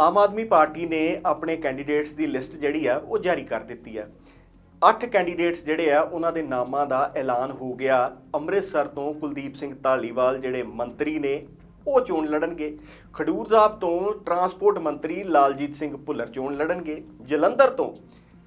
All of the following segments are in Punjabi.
ਆਮ ਆਦਮੀ ਪਾਰਟੀ ਨੇ ਆਪਣੇ ਕੈਂਡੀਡੇਟਸ ਦੀ ਲਿਸਟ ਜਿਹੜੀ ਆ, ਉਹ ਜਾਰੀ ਕਰ ਦਿੱਤੀ ਆ। ਅੱਠ ਕੈਂਡੀਡੇਟਸ ਜਿਹੜੇ ਆ, ਉਹਨਾਂ ਦੇ ਨਾਮਾਂ ਦਾ ਐਲਾਨ ਹੋ ਗਿਆ। ਅੰਮ੍ਰਿਤਸਰ ਤੋਂ ਕੁਲਦੀਪ ਸਿੰਘ ਧਾਲੀਵਾਲ ਜਿਹੜੇ ਮੰਤਰੀ ਨੇ, ਉਹ ਚੋਣ ਲੜਨਗੇ। ਖਡੂਰ ਸਾਹਿਬ ਤੋਂ ਟਰਾਂਸਪੋਰਟ ਮੰਤਰੀ ਲਾਲਜੀਤ ਸਿੰਘ ਭੁੱਲਰ ਚੋਣ ਲੜਨਗੇ। ਜਲੰਧਰ ਤੋਂ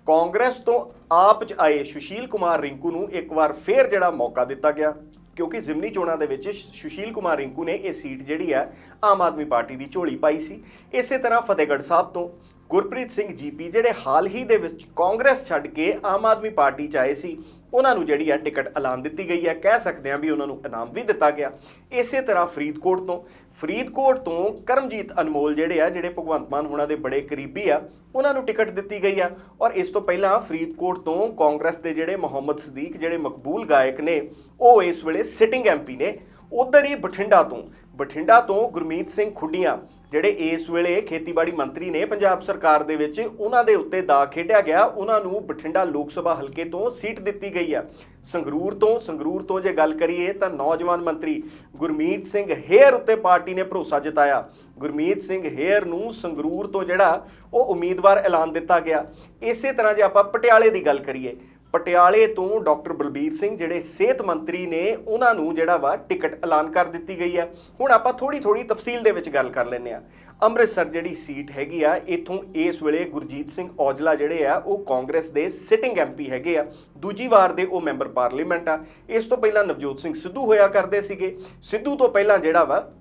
ਕਾਂਗਰਸ ਤੋਂ ਆਪ ਚ ਆਏ ਸੁਸ਼ੀਲ ਕੁਮਾਰ ਰਿੰਕੂ ਨੂੰ ਇੱਕ ਵਾਰ ਫੇਰ ਜਿਹੜਾ ਮੌਕਾ ਦਿੱਤਾ ਗਿਆ। ਕਿਉਂਕਿ ਜ਼ਿਮਨੀ ਚੋਣਾਂ ਦੇ ਵਿੱਚ ਸੁਸ਼ੀਲ ਕੁਮਾਰ ਰਿੰਕੂ ਨੇ ਇਹ ਸੀਟ ਜਿਹੜੀ ਹੈ, ਆਮ ਆਦਮੀ ਪਾਰਟੀ ਦੀ ਝੋਲੀ ਪਾਈ ਸੀ। ਇਸੇ ਤਰ੍ਹਾਂ ਫਤਿਹਗੜ੍ਹ ਸਾਹਿਬ ਤੋਂ ਗੁਰਪ੍ਰੀਤ ਸਿੰਘ ਜੀਪੀ ਜਿਹੜੇ ਹਾਲ ਹੀ ਦੇ ਵਿੱਚ ਕਾਂਗਰਸ ਛੱਡ ਕੇ ਆਮ ਆਦਮੀ ਪਾਰਟੀ ਚ ਆਏ ਸੀ ਉਹਨਾਂ ਨੂੰ ਜਿਹੜੀ ਹੈ ਟਿਕਟ ਐਲਾਨ ਦਿੱਤੀ ਗਈ ਹੈ। ਕਹਿ ਸਕਦੇ ਹਾਂ ਵੀ ਉਹਨਾਂ ਨੂੰ ਇਨਾਮ ਵੀ ਦਿੱਤਾ ਗਿਆ। ਇਸੇ ਤਰ੍ਹਾਂ ਫਰੀਦਕੋਟ ਤੋਂ ਫਰੀਦਕੋਟ ਤੋਂ ਕਰਮਜੀਤ ਅਨਮੋਲ ਜਿਹੜੇ ਆ, ਜਿਹੜੇ ਭਗਵੰਤ ਮਾਨ ਹੁਣਾਂ ਦੇ ਬੜੇ ਕਰੀਬੀ ਆ, ਉਹਨਾਂ ਨੂੰ ਟਿਕਟ ਦਿੱਤੀ ਗਈ ਆ। ਔਰ ਇਸ ਤੋਂ ਪਹਿਲਾਂ ਫਰੀਦਕੋਟ ਤੋਂ ਕਾਂਗਰਸ ਦੇ ਜਿਹੜੇ ਮੁਹੰਮਦ ਸਦੀਕ, ਜਿਹੜੇ ਮਕਬੂਲ ਗਾਇਕ ਨੇ, ਉਹ ਇਸ ਵੇਲੇ ਸਿਟਿੰਗ ਐਮਪੀ ਨੇ। ਉਧਰ ਹੀ ਬਠਿੰਡਾ ਤੋਂ ਬਠਿੰਡਾ ਤੋਂ ਗੁਰਮੀਤ ਸਿੰਘ ਖੁੱਡੀਆਂ ਜਿਹੜੇ ਇਸ ਵੇਲੇ ਖੇਤੀਬਾੜੀ ਮੰਤਰੀ ਨੇ ਪੰਜਾਬ ਸਰਕਾਰ ਦੇ ਵਿੱਚ, ਉਹਨਾਂ ਦੇ ਉੱਤੇ ਦਾ ਖੇਡਿਆ ਗਿਆ। ਉਹਨਾਂ ਨੂੰ ਬਠਿੰਡਾ ਲੋਕ ਸਭਾ ਹਲਕੇ ਤੋਂ ਸੀਟ ਦਿੱਤੀ ਗਈ ਆ ਸੰਗਰੂਰ ਤੋਂ ਸੰਗਰੂਰ ਤੋਂ ਜੇ ਗੱਲ ਕਰੀਏ ਤਾਂ ਨੌਜਵਾਨ ਮੰਤਰੀ ਗੁਰਮੀਤ ਸਿੰਘ ਹੇਅਰ ਉੱਤੇ ਪਾਰਟੀ ਨੇ ਭਰੋਸਾ ਜਤਾਇਆ। ਗੁਰਮੀਤ ਸਿੰਘ ਹੇਅਰ ਨੂੰ ਸੰਗਰੂਰ ਤੋਂ ਜਿਹੜਾ ਉਹ ਉਮੀਦਵਾਰ ਐਲਾਨ ਦਿੱਤਾ ਗਿਆ। ਇਸੇ ਤਰ੍ਹਾਂ ਜੇ ਆਪਾਂ ਪਟਿਆਲੇ ਦੀ ਗੱਲ ਕਰੀਏ ਪਟਿਆਲੇ ਤੋਂ ਡਾਕਟਰ ਬਲਬੀਰ ਸਿੰਘ, ਜਿਹੜੇ ਸਿਹਤ ਮੰਤਰੀ ਨੇ, ਉਹਨਾਂ ਨੂੰ ਜਿਹੜਾ ਵਾ ਟਿਕਟ ਐਲਾਨ ਕਰ ਦਿੱਤੀ ਗਈ ਆ। ਹੁਣ ਆਪਾਂ ਥੋੜੀ ਥੋੜੀ ਤਫਸੀਲ ਦੇ ਵਿੱਚ ਗੱਲ ਕਰ ਲੈਂਦੇ ਆ। ਅੰਮ੍ਰਿਤਸਰ ਜਿਹੜੀ ਸੀਟ ਹੈਗੀ ਆ, ਇਥੋਂ ਇਸ ਵੇਲੇ ਗੁਰਜੀਤ ਸਿੰਘ ਔਜਲਾ ਜਿਹੜੇ ਆ, ਉਹ ਕਾਂਗਰਸ ਦੇ ਸਿਟਿੰਗ ਐਮਪੀ ਹੈਗੇ ਆ। ਦੂਜੀ ਵਾਰ ਦੇ ਉਹ ਮੈਂਬਰ ਪਾਰਲੀਮੈਂਟ ਆ। ਇਸ ਤੋਂ ਪਹਿਲਾਂ ਨਵਜੋਤ ਸਿੰਘ ਸਿੱਧੂ ਹੋਇਆ ਕਰਦੇ ਸੀਗੇ। ਸਿੱਧੂ ਤੋਂ ਪਹਿਲਾਂ ਜਿਹੜਾ ਵਾ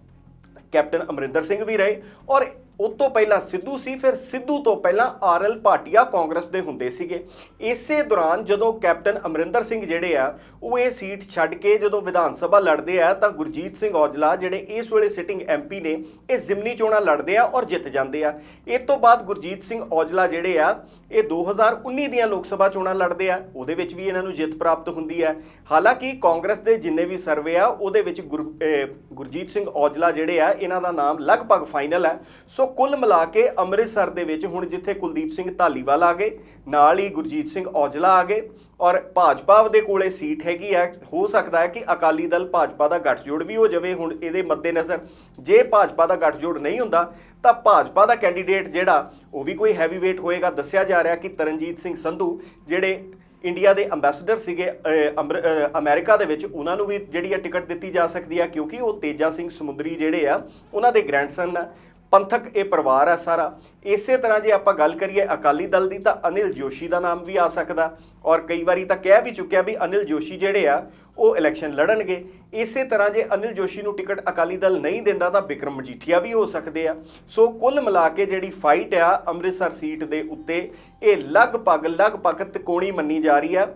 ਕੈਪਟਨ ਅਮਰਿੰਦਰ ਸਿੰਘ ਵੀ ਰਹੇ। ਔਰ ਉਸ ਤੋਂ ਪਹਿਲਾਂ ਸਿੱਧੂ ਸੀ, ਫਿਰ ਸਿੱਧੂ ਤੋਂ ਪਹਿਲਾਂ ਆਰਐਲ ਭਾਟੀਆ ਕਾਂਗਰਸ ਦੇ ਹੁੰਦੇ ਸੀਗੇ। ਇਸੇ ਦੌਰਾਨ ਜਦੋਂ ਕੈਪਟਨ ਅਮਰਿੰਦਰ ਸਿੰਘ ਜਿਹੜੇ ਆ, ਉਹ ਇਹ ਸੀਟ ਛੱਡ ਕੇ ਜਦੋਂ ਵਿਧਾਨ ਸਭਾ ਲੜਦੇ ਆ, ਤਾਂ ਗੁਰਜੀਤ ਸਿੰਘ ਔਜਲਾ ਜਿਹੜੇ ਇਸ ਵੇਲੇ ਸਿਟਿੰਗ ਐਮਪੀ ਨੇ, ਇਹ ਜ਼ਿਮਨੀ ਚੋਣਾਂ ਲੜਦੇ ਆ ਔਰ ਜਿੱਤ ਜਾਂਦੇ ਆ। ਇਸ ਤੋਂ ਬਾਅਦ ਗੁਰਜੀਤ ਸਿੰਘ ਔਜਲਾ ਜਿਹੜੇ ਆ, ਇਹ 2019 ਦੀਆਂ ਲੋਕ ਸਭਾ ਚੋਣਾਂ ਲੜਦੇ ਆ, ਉਹਦੇ ਵਿੱਚ ਵੀ ਇਹਨਾਂ ਨੂੰ ਜਿੱਤ ਪ੍ਰਾਪਤ ਹੁੰਦੀ ਹੈ ਹਾਲਾਂਕਿ ਕਾਂਗਰਸ ਦੇ ਜਿੰਨੇ ਵੀ ਸਰਵੇ ਆ, ਉਹਦੇ ਵਿੱਚ ਗੁਰ- ਗੁਰਜੀਤ ਸਿੰਘ ਔਜਲਾ ਜਿਹੜੇ ਆ, ਇਹਨਾਂ ਦਾ ਨਾਮ ਲਗਭਗ ਫਾਈਨਲ ਹੈ ਸੋ ਕੁੱਲ ਮਿਲਾ ਕੇ ਅੰਮ੍ਰਿਤਸਰ ਦੇ ਵਿੱਚ ਹੁਣ ਜਿੱਥੇ ਕੁਲਦੀਪ ਸਿੰਘ ਧਾਲੀਵਾਲ ਆ ਗਏ ਨਾਲ ਹੀ ਗੁਰਜੀਤ ਸਿੰਘ ਔਜਲਾ ਆ ਗਏ ਔਰ ਭਾਜਪਾ ਦੇ ਕੋਲੇ ਸੀਟ ਹੈਗੀ ਹੈ ਹੋ ਸਕਦਾ ਹੈ ਕਿ ਅਕਾਲੀ ਦਲ ਭਾਜਪਾ ਦਾ ਗੱਠਜੋੜ ਵੀ ਹੋ ਜਾਵੇ ਹੁਣ ਇਹਦੇ ਮੱਦੇਨਜ਼ਰ ਜੇ ਭਾਜਪਾ ਦਾ ਗੱਠਜੋੜ ਨਹੀਂ ਹੁੰਦਾ ਤਾਂ ਭਾਜਪਾ ਦਾ ਕੈਂਡੀਡੇਟ ਜਿਹੜਾ ਉਹ ਵੀ ਕੋਈ ਹੈਵੀ weight ਹੋਏਗਾ। ਦੱਸਿਆ ਜਾ ਰਿਹਾ ਕਿ ਤਰਨਜੀਤ ਸਿੰਘ ਸੰਧੂ ਜਿਹੜੇ ਇੰਡੀਆ ਦੇ ਐਮਬੈਸਡਰ ਸੀਗੇ ਅਹ, ਅਮਰ- ਅਮਰੀਕਾ ਦੇ ਵਿੱਚ ਉਹਨਾਂ ਨੂੰ ਵੀ ਜਿਹੜੀ ਆ ਟਿਕਟ ਦਿੱਤੀ ਜਾ ਸਕਦੀ ਹੈ ਕਿਉਂਕਿ ਉਹ ਤੇਜਾ ਸਿੰਘ ਸਮੁੰਦਰੀ ਜਿਹੜੇ ਆ ਉਹਨਾਂ ਦੇ ਗ੍ਰੈਂਡਸਨ ਆ। ਪੰਥਕ ਇਹ ਪਰਿਵਾਰ ਆ ਸਾਰਾ। ਇਸੇ ਤਰ੍ਹਾਂ ਜੇ ਆਪਾਂ ਗੱਲ ਕਰੀਏ ਅਕਾਲੀ ਦਲ ਦੀ ਤਾਂ ਅਨਿਲ ਜੋਸ਼ੀ ਦਾ ਨਾਮ ਵੀ ਆ ਸਕਦਾ। ਔਰ ਕਈ ਵਾਰੀ ਤਾਂ ਕਹਿ ਵੀ ਚੁੱਕਿਆ ਵੀ ਅਨਿਲ ਜੋਸ਼ੀ ਜਿਹੜੇ ਆ, ਉਹ ਇਲੈਕਸ਼ਨ ਲੜਨਗੇ। ਇਸੇ ਤਰ੍ਹਾਂ ਜੇ ਅਨਿਲ ਜੋਸ਼ੀ ਨੂੰ ਟਿਕਟ ਅਕਾਲੀ ਦਲ ਨਹੀਂ ਦਿੰਦਾ ਤਾਂ ਵਿਕਰਮ ਮਜੀਠੀਆ ਵੀ ਹੋ ਸਕਦੇ ਆ। ਸੋ ਕੁੱਲ ਮਿਲਾ ਕੇ ਜਿਹੜੀ ਫਾਈਟ ਆ ਅੰਮ੍ਰਿਤਸਰ ਸੀਟ ਦੇ ਉੱਤੇ, ਇਹ ਲਗਭਗ ਲਗਭਗ ਤਿਕੋਣੀ ਮੰਨੀ ਜਾ ਰਹੀ ਆ।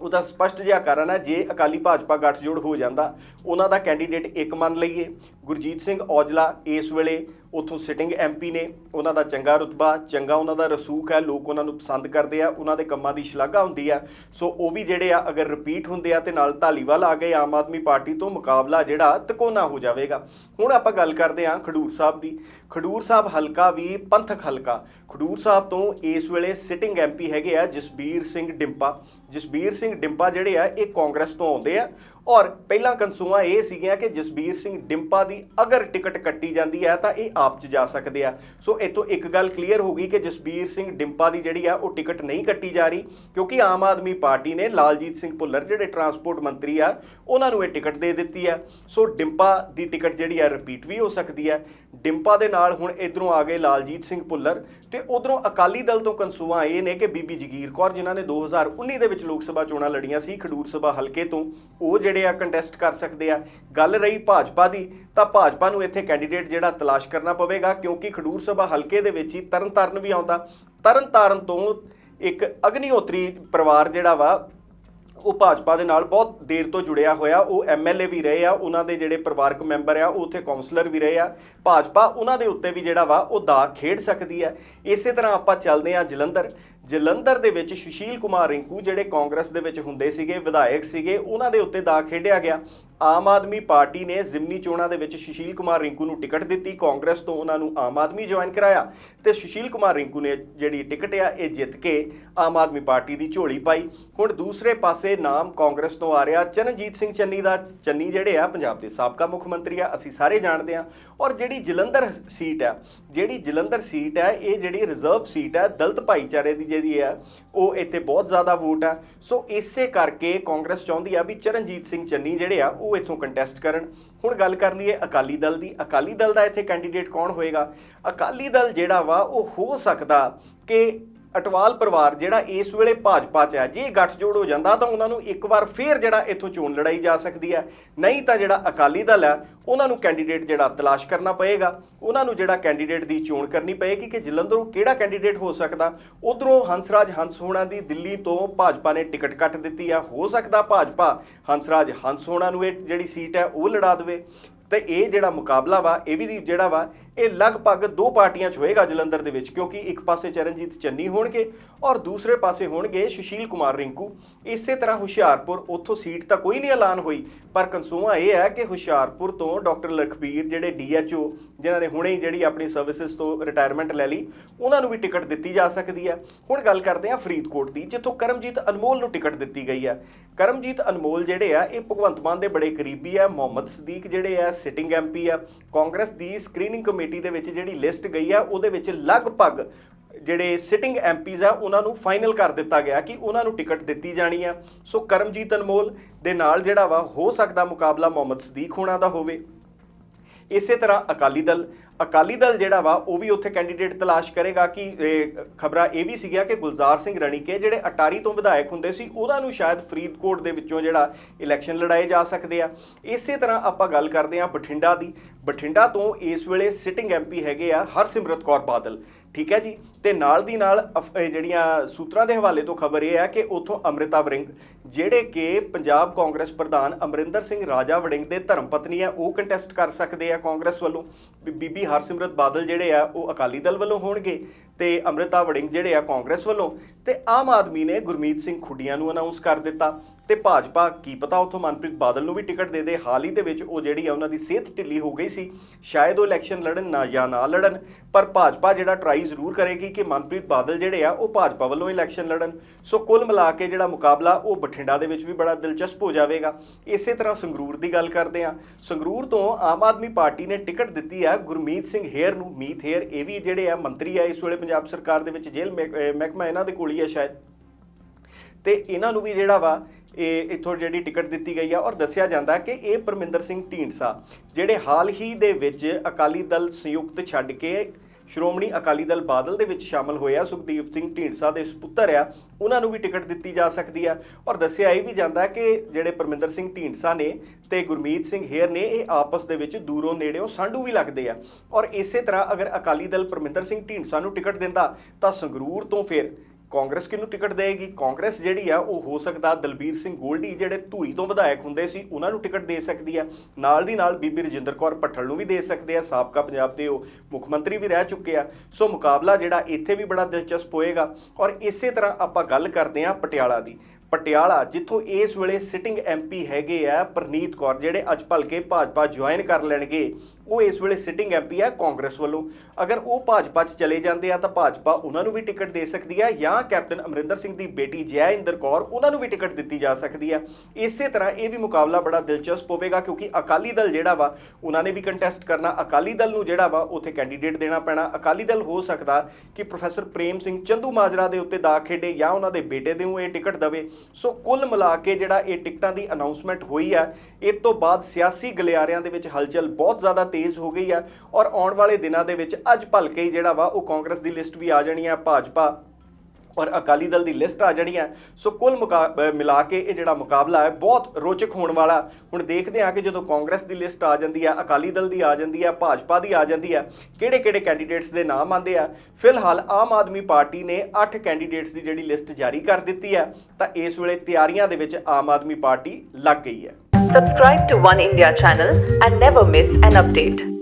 ਉਹਦਾ ਸਪਸ਼ਟ ਜਿਹਾ ਕਾਰਨ ਹੈ ਜੇ ਅਕਾਲੀ ਭਾਜਪਾ ਗੱਠਜੋੜ ਹੋ ਜਾਂਦਾ, ਉਹਨਾਂ ਦਾ ਕੈਂਡੀਡੇਟ ਇੱਕ ਮੰਨ ਲਈਏ। ਗੁਰਜੀਤ ਸਿੰਘ ਔਜਲਾ ਇਸ ਵੇਲੇ ਉੱਥੋਂ ਸਿਟਿੰਗ ਐਮਪੀ ਨੇ, ਉਹਨਾਂ ਦਾ ਚੰਗਾ ਰੁਤਬਾ, ਚੰਗਾ ਉਹਨਾਂ ਦਾ ਰਸੂਖ ਹੈ, ਲੋਕ ਉਹਨਾਂ ਨੂੰ ਪਸੰਦ ਕਰਦੇ ਆ, ਉਹਨਾਂ ਦੇ ਕੰਮਾਂ ਦੀ ਸ਼ਲਾਘਾ ਹੁੰਦੀ ਆ। ਸੋ ਉਹ ਵੀ ਜਿਹੜੇ ਆ, ਅਗਰ ਰਿਪੀਟ ਹੁੰਦੇ ਆ ਤੇ ਨਾਲ ਢਾਲੀਵਾਲ ਆ ਗਏ, ਆਮ ਆਦਮੀ ਪਾਰਟੀ ਤੋਂ ਮੁਕਾਬਲਾ ਜਿਹੜਾ ਤਕੋਨਾ ਹੋ ਜਾਵੇਗਾ। ਹੁਣ ਆਪਾਂ ਗੱਲ ਕਰਦੇ ਆ ਖਡੂਰ ਸਾਹਿਬ ਦੀ। ਖਡੂਰ ਸਾਹਿਬ ਹਲਕਾ ਵੀ ਪੰਥਕ ਹਲਕਾ। ਖਡੂਰ ਸਾਹਿਬ ਤੋਂ ਇਸ ਵੇਲੇ ਸਿਟਿੰਗ ਐਮਪੀ ਹੈਗੇ ਆ ਜਸਬੀਰ ਸਿੰਘ ਡਿੰਪਾ। ਜਸਬੀਰ ਸਿੰਘ ਡਿੰਪਾ ਜਿਹੜੇ ਆ, ਇਹ ਕਾਂਗਰਸ ਤੋਂ ਆਉਂਦੇ ਆ। ਔਰ ਪਹਿਲਾਂ ਕੰਸੂਆਂ ਇਹ ਸੀਗੀਆਂ ਕਿ ਜਸਬੀਰ ਸਿੰਘ ਡਿੰਪਾ ਦੀ ਅਗਰ ਟਿਕਟ ਕੱਟੀ ਜਾਂਦੀ ਹੈ ਤਾਂ ਇਹ ਆਪ 'ਚ ਜਾ ਸਕਦੇ ਆ। ਸੋ ਇਤੋਂ ਇੱਕ ਗੱਲ ਕਲੀਅਰ ਹੋ ਗਈ ਕਿ ਜਸਬੀਰ ਸਿੰਘ ਡਿੰਪਾ ਦੀ ਜਿਹੜੀ ਆ ਉਹ ਟਿਕਟ ਨਹੀਂ ਕੱਟੀ ਜਾ ਰਹੀ ਕਿਉਂਕਿ ਆਮ ਆਦਮੀ ਪਾਰਟੀ ਨੇ ਲਾਲਜੀਤ ਸਿੰਘ ਭੁੱਲਰ ਜਿਹੜੇ ਟਰਾਂਸਪੋਰਟ ਮੰਤਰੀ ਆ, ਉਹਨਾਂ ਨੂੰ ਇਹ ਟਿਕਟ ਦੇ ਦਿੱਤੀ ਆ। ਸੋ ਡਿੰਪਾ ਦੀ ਟਿਕਟ ਜਿਹੜੀ ਆ ਰਿਪੀਟ ਵੀ ਹੋ ਸਕਦੀ ਹੈ ਡਿੰਪਾ ਦੇ ਨਾਲ ਹੁਣ ਇਧਰੋਂ ਆ ਗਏ ਲਾਲਜੀਤ ਸਿੰਘ ਭੁੱਲਰ ਤੇ ਉਧਰੋਂ ਅਕਾਲੀ ਦਲ ਤੋਂ ਕੰਸੂਆਂ ਇਹ ਨੇ ਕਿ ਬੀਬੀ ਜਗੀਰ ਕੌਰ ਜਿਨ੍ਹਾਂ ਨੇ 2019 ਦੇ ਵਿੱਚ ਲੋਕ ਸਭਾ ਚੋਣਾਂ ਲੜੀਆਂ ਸੀ, ਖਡੂਰ ਸਭਾ ਹਲਕੇ ਤੋਂ, ਉਹ ਜਿਹੜੇ ਆ ਕੰਟੈਸਟ ਕਰ ਸਕਦੇ ਆ। ਗੱਲ ਰਹੀ ਭਾਜਪਾ ਦੀ, ਤਾਂ ਭਾਜਪਾ ਨੂੰ ਇੱਥੇ ਕੈਂਡੀਡੇਟ ਜਿਹੜਾ ਤਲਾਸ਼ ਕਰਨਾ ਪਵੇਗਾ, ਕਿਉਂਕਿ ਖਡੂਰ ਸਭਾ ਹਲਕੇ ਦੇ ਵਿੱਚ ਹੀ ਤਰਨਤਾਰਨ ਵੀ ਆਉਂਦਾ। ਤਰਨਤਾਰਨ ਤੋਂ ਇੱਕ ਅਗਨੀਹੋਤਰੀ ਪਰਿਵਾਰ ਜਿਹੜਾ ਵਾ, ਉਹ ਭਾਜਪਾ ਦੇ ਨਾਲ ਬਹੁਤ ਦੇਰ ਤੋਂ ਜੁੜਿਆ ਹੋਇਆ। ਉਹ ਐਮਐਲਏ ਵੀ ਰਹੇ ਆ, ਉਹਨਾਂ ਦੇ ਜਿਹੜੇ ਪਰਿਵਾਰਕ ਮੈਂਬਰ ਆ, ਉਹ ਉੱਥੇ ਕਾਉਂਸਲਰ ਵੀ ਰਹੇ ਆ। ਭਾਜਪਾ ਉਹਨਾਂ ਦੇ ਉੱਤੇ ਵੀ ਜਿਹੜਾ ਵਾ, ਉਹ ਦਾ ਖੇਡ ਸਕਦੀ ਹੈ ਇਸੇ ਤਰ੍ਹਾਂ ਆਪਾਂ ਚੱਲਦੇ ਆ ਜਲੰਧਰ। ਜਲੰਧਰ ਦੇ ਵਿੱਚ ਸੁਸ਼ੀਲ ਕੁਮਾਰ ਰਿੰਕੂ ਜਿਹੜੇ ਕਾਂਗਰਸ ਦੇ ਵਿੱਚ ਹੁੰਦੇ ਸੀਗੇ, ਵਿਧਾਇਕ ਸੀਗੇ, ਉਹਨਾਂ ਦੇ ਉੱਤੇ ਦਾ ਖੇਡਿਆ ਗਿਆ। ਆਮ ਆਦਮੀ ਪਾਰਟੀ ਨੇ ਜ਼ਿਮਨੀ ਚੋਣਾਂ ਦੇ ਵਿੱਚ ਸੁਸ਼ੀਲ ਕੁਮਾਰ ਰਿੰਕੂ ਨੂੰ ਟਿਕਟ ਦਿੱਤੀ। ਕਾਂਗਰਸ ਤੋਂ ਉਹਨਾਂ ਨੂੰ ਆਮ ਆਦਮੀ ਜੁਆਇਨ ਕਰਾਇਆ ਤੇ ਸੁਸ਼ੀਲ ਕੁਮਾਰ ਰਿੰਕੂ ਨੇ ਜਿਹੜੀ ਟਿਕਟ ਆ, ਇਹ ਜਿੱਤ ਕੇ ਆਮ ਆਦਮੀ ਪਾਰਟੀ ਦੀ ਝੋਲੀ ਪਾਈ। ਹੁਣ ਦੂਸਰੇ ਪਾਸੇ ਨਾਮ ਕਾਂਗਰਸ ਤੋਂ ਆ ਰਿਹਾ ਚਰਨਜੀਤ ਸਿੰਘ ਚੰਨੀ ਦਾ। ਚੰਨੀ ਜਿਹੜੇ ਆ, ਪੰਜਾਬ ਦੇ ਸਾਬਕਾ ਮੁੱਖ ਮੰਤਰੀ ਆ, ਅਸੀਂ ਸਾਰੇ ਜਾਣਦੇ ਆ। ਔਰ ਜਿਹੜੀ ਜਲੰਧਰ ਸੀਟ ਆ, ਜਿਹੜੀ ਜਲੰਧਰ ਸੀਟ ਹੈ ਇਹ ਜਿਹੜੀ ਰਿਜ਼ਰਵ ਸੀਟ ਹੈ ਦਲਤ ਭਾਈਚਾਰੇ ਦੀ ਜਿਹੜੀ ਹੈ ਉਹ ਇੱਥੇ ਬਹੁਤ ਜ਼ਿਆਦਾ ਵੋਟ ਆ। ਸੋ ਇਸੇ ਕਰਕੇ ਕਾਂਗਰਸ ਚਾਹੁੰਦੀ ਆ ਵੀ ਚਰਨਜੀਤ ਸਿੰਘ ਚੰਨੀ ਜਿਹੜੇ ਆ, ਉਹ ਇੱਥੋਂ ਕੰਟੈਸਟ ਕਰਨ। ਹੁਣ ਗੱਲ ਕਰ ਲਈਏ ਅਕਾਲੀ ਦਲ ਦੀ। ਅਕਾਲੀ ਦਲ ਦਾ ਇੱਥੇ ਕੈਂਡੀਡੇਟ ਕੌਣ ਹੋਏਗਾ? ਅਕਾਲੀ ਦਲ ਜਿਹੜਾ ਵਾ, ਉਹ ਹੋ ਸਕਦਾ ਕਿ ਅਟਵਾਲ ਪਰਿਵਾਰ ਜਿਹੜਾ ਇਸ ਵੇਲੇ ਭਾਜਪਾ 'ਚ ਹੈ, ਜੇ ਗੱਠਜੋੜ ਹੋ ਜਾਂਦਾ ਤਾਂ ਉਹਨਾਂ ਨੂੰ ਇੱਕ ਵਾਰ ਫੇਰ ਜਿਹੜਾ ਇੱਥੋਂ ਚੋਣ ਲੜਾਈ ਜਾ ਸਕਦੀ ਹੈ। ਨਹੀਂ ਤਾਂ ਜਿਹੜਾ ਅਕਾਲੀ ਦਲ ਹੈ, ਉਹਨਾਂ ਨੂੰ ਕੈਂਡੀਡੇਟ ਜਿਹੜਾ ਤਲਾਸ਼ ਕਰਨਾ ਪਏਗਾ। ਉਹਨਾਂ ਨੂੰ ਜਿਹੜਾ ਕੈਂਡੀਡੇਟ ਦੀ ਚੋਣ ਕਰਨੀ ਪਏਗੀ ਕਿ ਜਲੰਧਰੋਂ ਕਿਹੜਾ ਕੈਂਡੀਡੇਟ ਹੋ ਸਕਦਾ। ਉਧਰੋਂ ਹੰਸਰਾਜ ਹੰਸ ਹੋਣਾ ਦੀ ਦਿੱਲੀ ਤੋਂ ਭਾਜਪਾ ਨੇ ਟਿਕਟ ਕੱਟ ਦਿੱਤੀ ਆ। ਹੋ ਸਕਦਾ ਭਾਜਪਾ ਹੰਸਰਾਜ ਹੰਸ ਹੋਣਾ ਨੂੰ ਇਹ ਜਿਹੜੀ ਸੀਟ ਹੈ, ਉਹ ਲੜਾ ਦੇਵੇ। ਤੇ ਇਹ ਜਿਹੜਾ ਮੁਕਾਬਲਾ ਵਾ, ਇਹ ਵੀ ਜਿਹੜਾ ਵਾ ਇਹ ਲਗਭਗ ਦੋ ਪਾਰਟੀਆਂ 'ਚ ਹੋਏਗਾ ਜਲੰਧਰ ਦੇ ਵਿੱਚ, ਕਿਉਂਕਿ ਇੱਕ ਪਾਸੇ ਚਰਨਜੀਤ ਚੰਨੀ ਹੋਣਗੇ ਔਰ ਦੂਸਰੇ ਪਾਸੇ ਹੋਣਗੇ ਸੁਸ਼ੀਲ ਕੁਮਾਰ ਰਿੰਕੂ। ਇਸੇ ਤਰ੍ਹਾਂ ਹੁਸ਼ਿਆਰਪੁਰ, ਉੱਥੋਂ ਸੀਟ ਤਾਂ ਕੋਈ ਨਹੀਂ ਐਲਾਨ ਹੋਈ, ਪਰ ਕਨਸੂਆ ਇਹ ਹੈ ਕਿ ਹੁਸ਼ਿਆਰਪੁਰ ਤੋਂ ਡਾਕਟਰ ਲਖਬੀਰ ਜਿਹੜੇ ਡੀਐਚਓ, ਜਿਨ੍ਹਾਂ ਨੇ ਹੁਣੇ ਜਿਹੜੀ ਆਪਣੀ ਸਰਵਿਸਿਜ਼ ਤੋਂ ਰਿਟਾਇਰਮੈਂਟ ਲੈ ਲਈ, ਉਹਨਾਂ ਨੂੰ ਵੀ ਟਿਕਟ ਦਿੱਤੀ ਜਾ ਸਕਦੀ ਹੈ। ਹੁਣ ਗੱਲ ਕਰਦੇ ਹਾਂ ਫਰੀਦਕੋਟ ਦੀ, ਜਿੱਥੋਂ ਕਰਮਜੀਤ ਅਨਮੋਲ ਨੂੰ ਟਿਕਟ ਦਿੱਤੀ ਗਈ ਹੈ। ਕਰਮਜੀਤ ਅਨਮੋਲ ਜਿਹੜੇ ਆ, ਇਹ ਭਗਵੰਤ ਮਾਨ ਦੇ ਬੜੇ ਕਰੀਬੀ ਹੈ, ਮੁਹੰਮਦ ਸਦੀਕ ਜਿਹੜੇ ਆ ਸਿਟਿੰਗ ਐਮਪੀ ਆ ਕਾਂਗਰਸ ਦੀ ਸਕਰੀਨਿੰਗ ਕਮੇਟੀ ਦੇ ਵਿੱਚ ਜਿਹੜੀ ਲਿਸਟ ਗਈ ਆ, ਉਹਦੇ ਵਿੱਚ ਲਗਭਗ ਜਿਹੜੇ ਸਿਟਿੰਗ ਐਮਪੀਜ਼ ਆ, ਉਹਨਾਂ ਨੂੰ ਫਾਈਨਲ ਕਰ ਦਿੱਤਾ ਗਿਆ ਕਿ ਉਹਨਾਂ ਨੂੰ ਟਿਕਟ ਦਿੱਤੀ ਜਾਣੀ ਆ। ਸੋ ਕਰਮਜੀਤ ਅਨਮੋਲ ਦੇ ਨਾਲ ਜਿਹੜਾ ਵਾ, ਹੋ ਸਕਦਾ ਮੁਕਾਬਲਾ ਮੁਹੰਮਦ ਸਦੀਕ ਹੋਣਾ ਦਾ ਹੋਵੇ। ਇਸੇ ਤਰ੍ਹਾਂ ਅਕਾਲੀ ਦਲ ਅਕਾਲੀ ਦਲ ਜਿਹੜਾ ਵਾ, ਉਹ ਵੀ ਉੱਥੇ ਕੈਂਡੀਡੇਟ ਤਲਾਸ਼ ਕਰੇਗਾ ਕਿ ਖਬਰਾਂ ਇਹ ਵੀ ਸੀਗੀਆਂ ਕਿ ਗੁਲਜ਼ਾਰ ਸਿੰਘ ਰਣੀਕੇ ਜਿਹੜੇ ਅਟਾਰੀ ਤੋਂ ਵਿਧਾਇਕ ਹੁੰਦੇ ਸੀ, ਉਹਨਾਂ ਨੂੰ ਸ਼ਾਇਦ ਫਰੀਦਕੋਟ ਦੇ ਵਿੱਚੋਂ ਜਿਹੜਾ ਇਲੈਕਸ਼ਨ ਲੜਾਏ ਜਾ ਸਕਦੇ ਆ। ਇਸੇ ਤਰ੍ਹਾਂ ਆਪਾਂ ਗੱਲ ਕਰਦੇ ਆ ਬਠਿੰਡਾ ਦੀ। ਬਠਿੰਡਾ ਤੋਂ ਇਸ ਵੇਲੇ ਸਿਟਿੰਗ ਐਮਪੀ ਹੈਗੇ ਆ ਹਰਸਿਮਰਤ ਕੌਰ ਬਾਦਲ। ਠੀਕ ਹੈ ਜੀ? ਤੇ ਨਾਲ ਦੀ ਨਾਲ ਅਫ- ਜਿਹੜੀਆਂ ਸੂਤਰਾਂ ਦੇ ਹਵਾਲੇ ਤੋਂ ਖਬਰ ਇਹ ਹੈ ਕਿ ਉਥੋਂ ਅੰਮ੍ਰਿਤਾ ਵਰਿੰਗ ਜਿਹੜੇ ਕਿ ਪੰਜਾਬ ਕਾਂਗਰਸ ਪ੍ਰਧਾਨ ਅਮਰਿੰਦਰ ਸਿੰਘ ਰਾਜਾ ਵੜਿੰਗ ਦੇ ਧਰਮ ਪਤਨੀ ਆ, ਉਹ ਕੰਟੈਸਟ ਕਰ ਸਕਦੇ ਆ ਕਾਂਗਰਸ ਵੱਲੋਂ। ਬੀ- ਬੀਬੀ ਹਰਸਿਮਰਤ ਬਾਦਲ ਜਿਹੜੇ ਆ, ਉਹ ਅਕਾਲੀ ਦਲ ਵੱਲੋਂ ਹੋਣਗੇ ਤੇ ਅੰਮ੍ਰਿਤਾ ਵੜਿੰਗ ਜਿਹੜੇ ਆ, ਕਾਂਗਰਸ ਵੱਲੋਂ ਤੇ ਆਮ ਆਦਮੀ ਨੇ ਗੁਰਮੀਤ ਸਿੰਘ ਖੁੱਡੀਆਂ ਨੂੰ ਅਨਾਉਂਸ ਕਰ ਦਿੱਤਾ। ਤੇ ਭਾਜਪਾ, ਕੀ ਪਤਾ ਉਥੋਂ ਮਨਪ੍ਰੀਤ ਬਾਦਲ ਨੂੰ ਵੀ ਟਿਕਟ ਦੇ ਦੇ। ਹਾਲ ਹੀ ਦੇ ਵਿੱਚ ਉਹ ਜਿਹੜੀ ਆ, ਉਹਨਾਂ ਦੀ ਸਿਹਤ ਢਿੱਲੀ ਹੋ ਗਈ ਸੀ। ਸ਼ਾਇਦ ਉਹ ਇਲੈਕਸ਼ਨ ਲੜਨ ਨਾ ਜਾਂ ਨਾ ਲੜਨ, ਪਰ ਭਾਜਪਾ ਜਿਹੜਾ ਟਰਾਈ ਜ਼ਰੂਰ ਕਰੇਗੀ ਕਿ ਮਨਪ੍ਰੀਤ ਬਾਦਲ ਜਿਹੜੇ ਆ, ਉਹ ਭਾਜਪਾ ਵੱਲੋਂ ਇਲੈਕਸ਼ਨ ਲੜਨ। ਸੋ ਕੁੱਲ ਮਿਲਾ ਕੇ ਜਿਹੜਾ ਮੁਕਾਬਲਾ, ਉਹ ਬਠਿੰਡਾ ਦੇ ਵਿੱਚ ਵੀ ਬੜਾ ਦਿਲਚਸਪ ਹੋ ਜਾਵੇਗਾ। ਇਸੇ ਤਰ੍ਹਾਂ ਸੰਗਰੂਰ ਦੀ ਗੱਲ ਕਰਦੇ ਆ। ਸੰਗਰੂਰ ਤੋਂ ਆਮ ਆਦਮੀ ਪਾਰਟੀ ਨੇ ਟਿਕਟ ਦਿੱਤੀ ਆ ਗੁਰਮੀਤ ਸਿੰਘ ਹੇਅਰ ਨੂੰ। ਮੀਤ ਹੇਅਰ, ਇਹ ਵੀ ਜਿਹੜੇ ਆ ਮੰਤਰੀ ਆ, ਇਸ ਵੇਲੇ ਪੰਜਾਬ ਸਰਕਾਰ ਦੇ ਵਿੱਚ ਜੇਲ੍ਹ ਮਹਿਕ- ਮਹਿਕਮਾ ਇਹਨਾਂ ਦੇ ਕੋਲ ਹੀ ਆ ਸ਼ਾਇਦ। ਤੇ ਇਹਨਾਂ ਨੂੰ ਵੀ ਜਿਹੜਾ ਵਾ ਇਹ ਇੱਥੋਂ ਜਿਹੜੀ ਟਿਕਟ ਦਿੱਤੀ ਗਈ ਆ ਔਰ ਦੱਸਿਆ ਜਾਂਦਾ ਕਿ ਇਹ ਪਰਮਿੰਦਰ ਸਿੰਘ ਢੀਂਡਸਾ, ਜਿਹੜੇ ਹਾਲ ਹੀ ਦੇ ਵਿੱਚ ਅਕਾਲੀ ਦਲ ਸੰਯੁਕਤ ਛੱਡ ਕੇ ਸ਼੍ਰੋਮਣੀ ਅਕਾਲੀ ਦਲ ਬਾਦਲ ਦੇ ਵਿੱਚ ਸ਼ਾਮਲ ਹੋਇਆ, ਸੁਖਦੀਪ ਸਿੰਘ ਢੀਂਡਸਾ ਦੇ ਸੁਪੁੱਤਰ ਆ, ਉਹਨਾਂ ਨੂੰ ਵੀ ਟਿਕਟ ਦਿੱਤੀ ਜਾ ਸਕਦੀ ਆ। ਔਰ ਦੱਸਿਆ ਇਹ ਵੀ ਜਾਂਦਾ ਕਿ ਜਿਹੜੇ ਪਰਮਿੰਦਰ ਸਿੰਘ ਢੀਂਡਸਾ ਨੇ ਤੇ ਗੁਰਮੀਤ ਸਿੰਘ ਹੇਰ ਨੇ, ਇਹ ਆਪਸ ਦੇ ਵਿੱਚ ਦੂਰੋਂ ਨੇੜਿਓਂ ਸਾਂਢੂ ਵੀ ਲੱਗਦੇ ਆ। ਔਰ ਇਸੇ ਤਰ੍ਹਾਂ ਅਗਰ ਅਕਾਲੀ ਦਲ ਪਰਮਿੰਦਰ ਸਿੰਘ ਢੀਂਡਸਾ ਨੂੰ ਟਿਕਟ ਦਿੰਦਾ, ਤਾਂ ਸੰਗਰੂਰ ਤੋਂ ਫਿਰ ਕਾਂਗਰਸ ਕਿਹਨੂੰ ਟਿਕਟ ਦੇਗੀ ਕਾਂਗਰਸ ਜਿਹੜੀ ਆ, ਉਹ ਹੋ ਸਕਦਾ ਦਲਬੀਰ ਸਿੰਘ ਗੋਲਡੀ, ਜਿਹੜੇ ਧੂਰੀ ਤੋਂ ਵਿਧਾਇਕ ਹੁੰਦੇ ਸੀ, ਉਹਨਾਂ ਨੂੰ ਟਿਕਟ ਦੇ ਸਕਦੀ ਆ। ਨਾਲ ਦੀ ਨਾਲ ਬੀਬੀ ਰਜਿੰਦਰ ਕੌਰ ਭੱਠਲ ਨੂੰ ਵੀ ਦੇ ਸਕਦੇ ਆ, ਸਾਬਕਾ ਪੰਜਾਬ ਦੇ ਉਹ ਮੁੱਖ ਮੰਤਰੀ ਵੀ ਰਹਿ ਚੁੱਕੇ ਆ। ਸੋ ਮੁਕਾਬਲਾ ਜਿਹੜਾ, ਇੱਥੇ ਵੀ ਬੜਾ ਦਿਲਚਸਪ ਹੋਏਗਾ। ਔਰ ਇਸੇ ਤਰ੍ਹਾਂ ਆਪਾਂ ਗੱਲ ਕਰਦੇ ਆ ਪਟਿਆਲਾ ਦੀ। ਪਟਿਆਲਾ, ਜਿੱਥੋਂ ਇਸ ਵੇਲੇ ਸਿਟਿੰਗ ਐਮਪੀ ਹੈਗੇ ਆ ਪ੍ਰਨੀਤ ਕੌਰ, ਜਿਹੜੇ ਅੱਜ ਭਲਕੇ ਭਾਜਪਾ ਜੁਆਇਨ ਕਰ ਲੈਣਗੇ। ਉਹ ਇਸ ਵੇਲੇ ਸਿਟਿੰਗ ਐਮਪੀ ਆ ਕਾਂਗਰਸ ਵੱਲੋਂ। ਅਗਰ ਉਹ ਭਾਜਪਾ 'ਚ ਚਲੇ ਜਾਂਦੇ ਆ, ਤਾਂ ਭਾਜਪਾ ਉਹਨਾਂ ਨੂੰ ਵੀ ਟਿਕਟ ਦੇ ਸਕਦੀ ਆ, ਜਾਂ ਕੈਪਟਨ ਅਮਰਿੰਦਰ ਸਿੰਘ ਦੀ ਬੇਟੀ ਜੈ ਇੰਦਰ ਕੌਰ, ਉਹਨਾਂ ਨੂੰ ਵੀ ਟਿਕਟ ਦਿੱਤੀ ਜਾ ਸਕਦੀ ਆ। ਇਸੇ ਤਰ੍ਹਾਂ ਇਹ ਵੀ ਮੁਕਾਬਲਾ ਬੜਾ ਦਿਲਚਸਪ ਹੋਵੇਗਾ, ਕਿਉਂਕਿ ਅਕਾਲੀ ਦਲ ਜਿਹੜਾ ਵਾ, ਉਹਨਾਂ ਨੇ ਵੀ ਕੰਟੈਸਟ ਕਰਨਾ। ਅਕਾਲੀ ਦਲ ਨੂੰ ਜਿਹੜਾ ਵਾ, ਉੱਥੇ ਕੈਂਡੀਡੇਟ ਦੇਣਾ ਪੈਣਾ। ਅਕਾਲੀ ਦਲ ਹੋ ਸਕਦਾ ਕਿ ਪ੍ਰੋਫੈਸਰ ਪ੍ਰੇਮ ਸਿੰਘ ਚੰਦੂ ਮਾਜਰਾ ਦੇ ਉੱਤੇ ਦਾ ਖੇਡੇ ਜਾਂ ਉਹਨਾਂ ਦੇ ਬੇਟੇ ਦੇ ਨੂੰ ਇਹ ਟਿਕਟ ਦਵੇ। ਸੋ ਕੁੱਲ ਮਿਲਾ ਕੇ ਜਿਹੜਾ ਇਹ ਟਿਕਟਾਂ ਦੀ ਅਨਾਉਂਸਮੈਂਟ ਹੋਈ ਹੈ ਇਸ ਤੋਂ ਬਾਅਦ ਸਿਆਸੀ ਗਲਿਆਰਿਆਂ ਦੇ ਵਿੱਚ ਹਲਚਲ ਬਹੁਤ ਜ਼ਿਆਦਾ ਤੇਜ਼ ਹੋ ਗਈ ਹੈ ਔਰ ਆਉਣ ਵਾਲੇ ਦਿਨਾਂ ਦੇ ਵਿੱਚ ਅੱਜ ਭਲਕੇ ਹੀ ਜਿਹੜਾ ਵਾ ਉਹ ਕਾਂਗਰਸ ਦੀ ਲਿਸਟ ਵੀ ਆ ਜਾਣੀ ਹੈ ਭਾਜਪਾ ਔਰ ਅਕਾਲੀ ਦਲ ਦੀ ਲਿਸਟ ਆ ਜਾਣੀ ਹੈ ਸੋ ਕੁੱਲ ਮੁਕਾ- ਮਿਲਾ ਕੇ ਇਹ ਜਿਹੜਾ ਮੁਕਾਬਲਾ ਹੈ, ਬਹੁਤ ਰੋਚਕ ਹੋਣ ਵਾਲਾ। ਹੁਣ ਦੇਖਦੇ ਹਾਂ ਕਿ ਜਦੋਂ ਕਾਂਗਰਸ ਦੀ ਲਿਸਟ ਆ ਜਾਂਦੀ ਹੈ, ਅਕਾਲੀ ਦਲ ਦੀ ਆ ਜਾਂਦੀ ਹੈ, ਭਾਜਪਾ ਦੀ ਆ ਜਾਂਦੀ ਹੈ ਕਿਹੜੇ ਕਿਹੜੇ ਕੈਂਡੀਡੇਟਸ ਦੇ ਨਾਮ ਆਉਂਦੇ ਆ। ਫਿਲਹਾਲ ਆਮ ਆਦਮੀ ਪਾਰਟੀ ਨੇ 8 ਕੈਂਡੀਡੇਟਸ ਦੀ ਜਿਹੜੀ ਲਿਸਟ ਜਾਰੀ ਕਰ ਦਿੱਤੀ ਹੈ, ਤਾਂ ਇਸ ਵੇਲੇ ਤਿਆਰੀਆਂ ਦੇ ਵਿੱਚ ਆਮ ਆਦਮੀ ਪਾਰਟੀ ਲੱਗ ਗਈ ਹੈ। Subscribe to One India channel and never miss an update.